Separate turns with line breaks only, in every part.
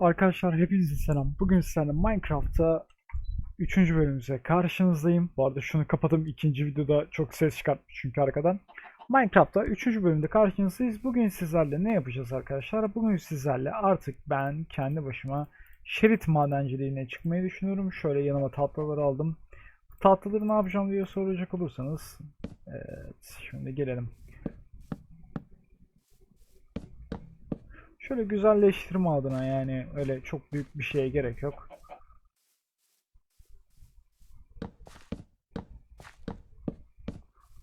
Arkadaşlar hepinize selam. Bugün sizlerle Minecraft'ta 3. bölümümüze karşınızdayım. Bu arada şunu kapadım. ikinci videoda çok ses çıkartmış çünkü arkadan. Minecraft'ta 3. bölümde karşınızdayız. Bugün sizlerle ne yapacağız arkadaşlar? Bugün sizlerle artık ben kendi başıma şerit madenciliğine çıkmayı düşünüyorum. Şöyle yanıma tahtaları aldım. Tahtaları ne yapacağım diye soracak olursanız. Evet, şimdi gelelim. Şöyle güzelleştirme adına yani öyle çok büyük bir şeye gerek yok.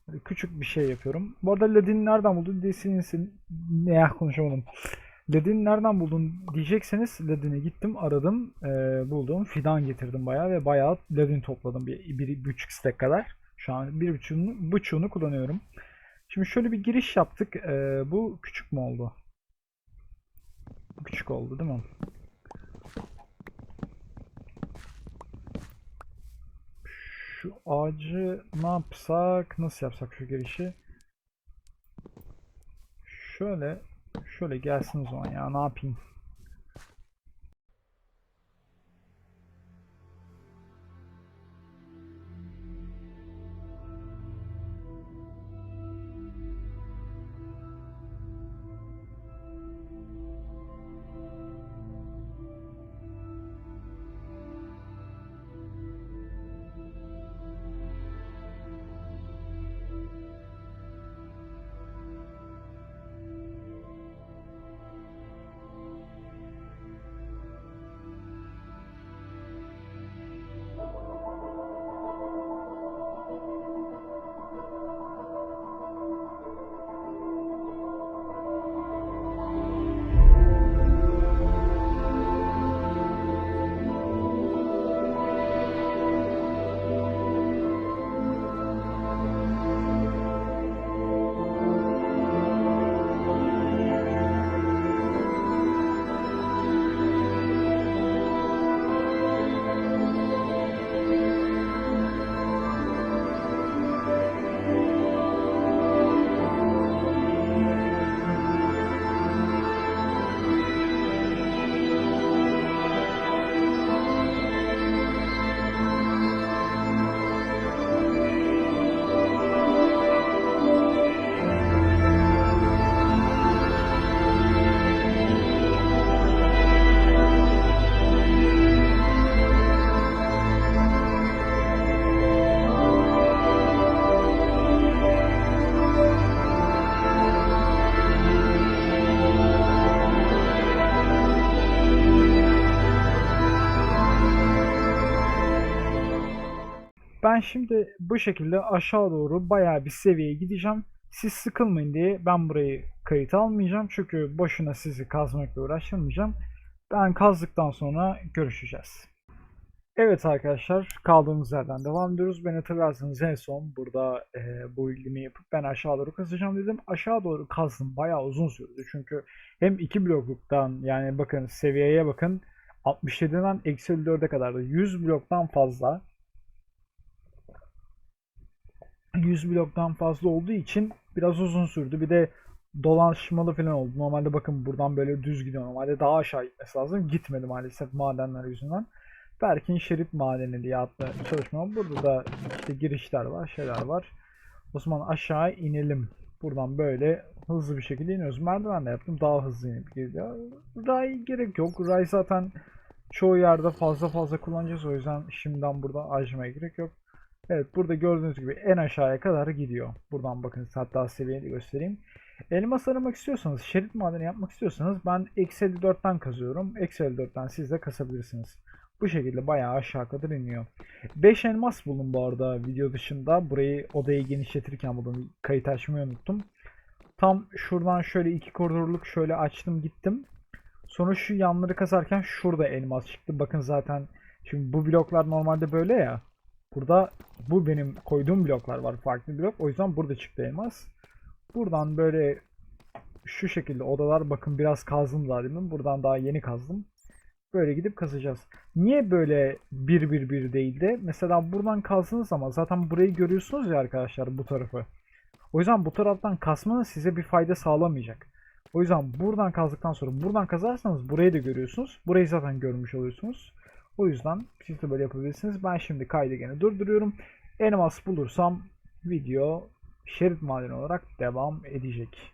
Böyle küçük bir şey yapıyorum. Bu arada ledini nereden buldun diyeceksiniz. Ne ya konuşamadım. Ledini nereden buldun diyecekseniz ledini gittim aradım eee, buldum fidan getirdim bayağı ve bayağı ledin topladım bir, bir, buçuk stack kadar. Şu an bir buçuğunu, buçuğunu kullanıyorum. Şimdi şöyle bir giriş yaptık. Eee, bu küçük mü oldu? Küçük oldu değil mi? Şu ağacı ne yapsak? Nasıl yapsak şu girişi? Şöyle şöyle gelsin o zaman ya ne yapayım? Ben şimdi bu şekilde aşağı doğru bayağı bir seviyeye gideceğim. Siz sıkılmayın diye ben burayı kayıt almayacağım. Çünkü boşuna sizi kazmakla uğraştırmayacağım. Ben kazdıktan sonra görüşeceğiz. Evet arkadaşlar kaldığımız yerden devam ediyoruz. Beni hatırlarsanız en son burada e, bu ilgimi yapıp ben aşağı doğru kazacağım dedim. Aşağı doğru kazdım bayağı uzun sürdü. Çünkü hem iki blokluktan yani bakın seviyeye bakın 67'den eksi 54'e kadar da 100 bloktan fazla 100 bloktan fazla olduğu için biraz uzun sürdü. Bir de dolaşmalı falan oldu. Normalde bakın buradan böyle düz gidiyor. Normalde daha aşağı gitmesi lazım. Gitmedi maalesef madenler yüzünden. Berkin Şerit Madeni diye adlı çalışma. Burada da işte girişler var, şeyler var. O zaman aşağı inelim. Buradan böyle hızlı bir şekilde iniyoruz. Merdiven de yaptım. Daha hızlı inip gidiyor. Ray gerek yok. Ray zaten çoğu yerde fazla fazla kullanacağız. O yüzden şimdiden burada harcamaya gerek yok. Evet burada gördüğünüz gibi en aşağıya kadar gidiyor. Buradan bakın hatta seviyeyi de göstereyim. Elmas aramak istiyorsanız, şerit madeni yapmak istiyorsanız ben eksi 54'ten kazıyorum. Eksi 54'ten siz de kasabilirsiniz. Bu şekilde bayağı aşağı kadar iniyor. 5 elmas buldum bu arada video dışında. Burayı odayı genişletirken buldum. Kayıt açmayı unuttum. Tam şuradan şöyle iki koridorluk şöyle açtım gittim. Sonra şu yanları kazarken şurada elmas çıktı. Bakın zaten şimdi bu bloklar normalde böyle ya. Burada bu benim koyduğum bloklar var. Farklı blok. O yüzden burada çıktı elmas. Buradan böyle şu şekilde odalar bakın biraz kazdım daha demin. Buradan daha yeni kazdım. Böyle gidip kazacağız. Niye böyle 1 1 1 değil de mesela buradan kazdığınız zaman zaten burayı görüyorsunuz ya arkadaşlar bu tarafı. O yüzden bu taraftan kasmanız size bir fayda sağlamayacak. O yüzden buradan kazdıktan sonra buradan kazarsanız burayı da görüyorsunuz. Burayı zaten görmüş oluyorsunuz. O yüzden siz de böyle yapabilirsiniz. Ben şimdi kaydı gene durduruyorum. Elmas bulursam video şerit madeni olarak devam edecek.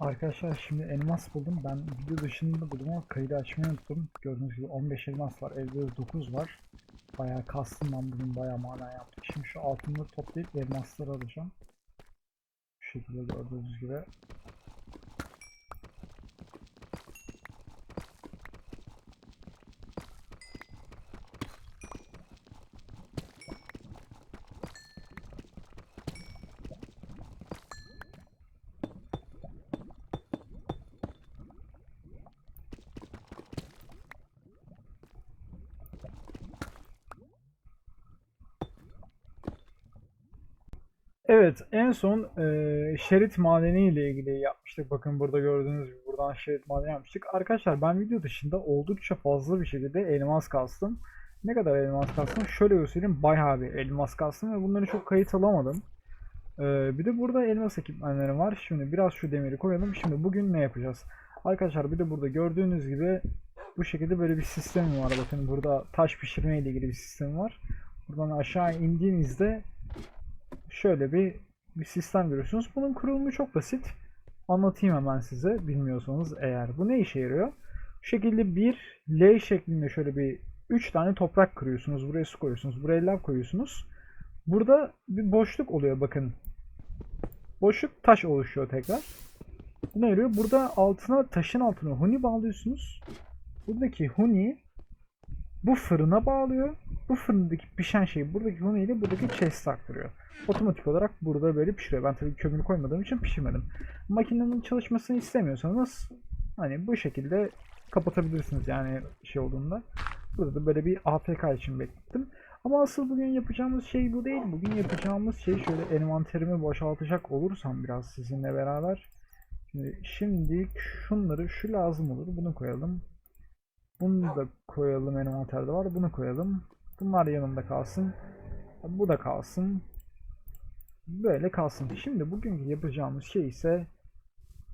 Arkadaşlar şimdi elmas buldum. Ben video dışında buldum ama kaydı açmayı unuttum. Gördüğünüz gibi 15 elmas var. Elde de 9 var. Bayağı kastım ben bugün bayağı mana yaptık. Şimdi şu altınları toplayıp elmasları alacağım. Şu şekilde gördüğünüz gibi. Evet, en son eee, şerit madeni ile ilgili yapmıştık. Bakın burada gördüğünüz gibi buradan şerit madeni yapmıştık. Arkadaşlar ben video dışında oldukça fazla bir şekilde elmas kastım. Ne kadar elmas kastım? Şöyle göstereyim. Bayağı bir elmas kastım ve bunları çok kayıt alamadım. Eee, bir de burada elmas ekipmanları var. Şimdi biraz şu demiri koyalım. Şimdi bugün ne yapacağız? Arkadaşlar bir de burada gördüğünüz gibi bu şekilde böyle bir sistem var. Bakın burada taş pişirme ile ilgili bir sistem var. Buradan aşağı indiğinizde şöyle bir bir sistem görüyorsunuz. Bunun kurulumu çok basit. Anlatayım hemen size bilmiyorsanız eğer. Bu ne işe yarıyor? Şu şekilde bir L şeklinde şöyle bir 3 tane toprak kırıyorsunuz. Buraya su koyuyorsunuz. Buraya lav koyuyorsunuz. Burada bir boşluk oluyor bakın. Boşluk taş oluşuyor tekrar. Bu ne yarıyor? Burada altına taşın altına huni bağlıyorsunuz. Buradaki huni bu fırına bağlıyor. Bu fırındaki pişen şeyi buradaki huni ile buradaki chest'e aktarıyor otomatik olarak burada böyle pişiriyor. Ben tabii kömür koymadığım için pişirmedim. Makinenin çalışmasını istemiyorsanız hani bu şekilde kapatabilirsiniz yani şey olduğunda. Burada da böyle bir AFK için beklettim. Ama asıl bugün yapacağımız şey bu değil. Bugün yapacağımız şey şöyle envanterimi boşaltacak olursam biraz sizinle beraber. Şimdi şimdilik şunları şu lazım olur. Bunu koyalım. Bunu da koyalım envanterde var. Bunu koyalım. Bunlar yanımda kalsın. Bu da kalsın böyle kalsın. Şimdi bugünkü yapacağımız şey ise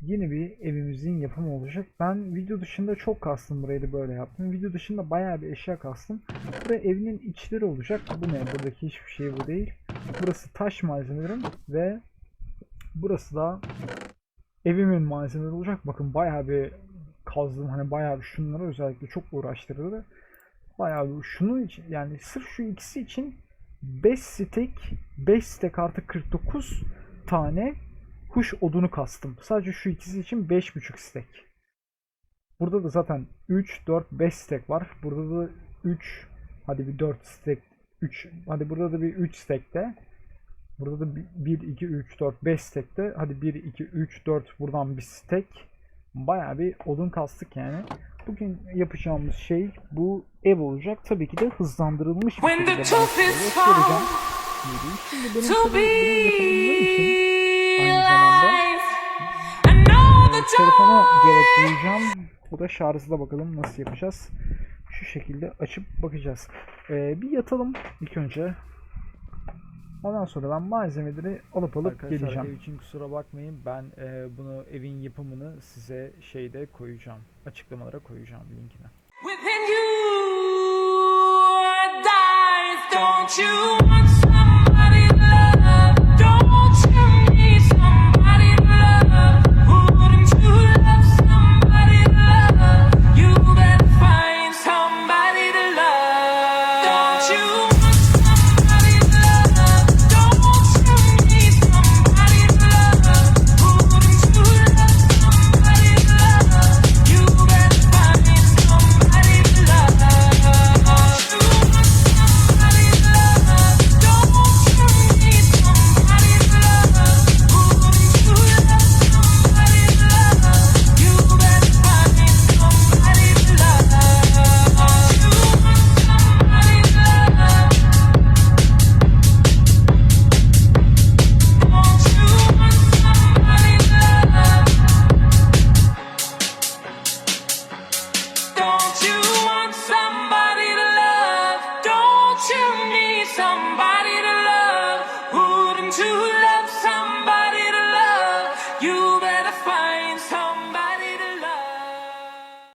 yeni bir evimizin yapımı olacak. Ben video dışında çok kastım burayı da böyle yaptım. Video dışında bayağı bir eşya kastım. Buraya evinin içleri olacak. Bu ne? Buradaki hiçbir şey bu değil. Burası taş malzemelerim ve burası da evimin malzemeleri olacak. Bakın bayağı bir kazdım. Hani bayağı bir şunları özellikle çok uğraştırdı. Bayağı şunun için yani sırf şu ikisi için 5 stek 5 stek artı 49 tane kuş odunu kastım. Sadece şu ikisi için 5.5 stek. Burada da zaten 3, 4, 5 stek var. Burada da 3, hadi bir 4 stek, 3, hadi burada da bir 3 stekte. Burada da 1, 2, 3, 4, 5 stekte. Hadi 1, 2, 3, 4 buradan bir stek. Bayağı bir odun kastık yani. Bugün yapacağımız şey bu ev olacak. Tabii ki de hızlandırılmış bir şekilde. Yürüyüş. Şimdi benim tabii yapabilmem için aynı zamanda telefona gerektireceğim. Bu da şarjda bakalım nasıl yapacağız. Şu şekilde açıp bakacağız. Ee, bir yatalım ilk önce. Ondan sonra ben malzemeleri alıp alıp
Arkadaşlar,
geleceğim.
ev için kusura bakmayın. Ben e, bunu evin yapımını size şeyde koyacağım. Açıklamalara koyacağım linkine.
Within you dies, don't you want some?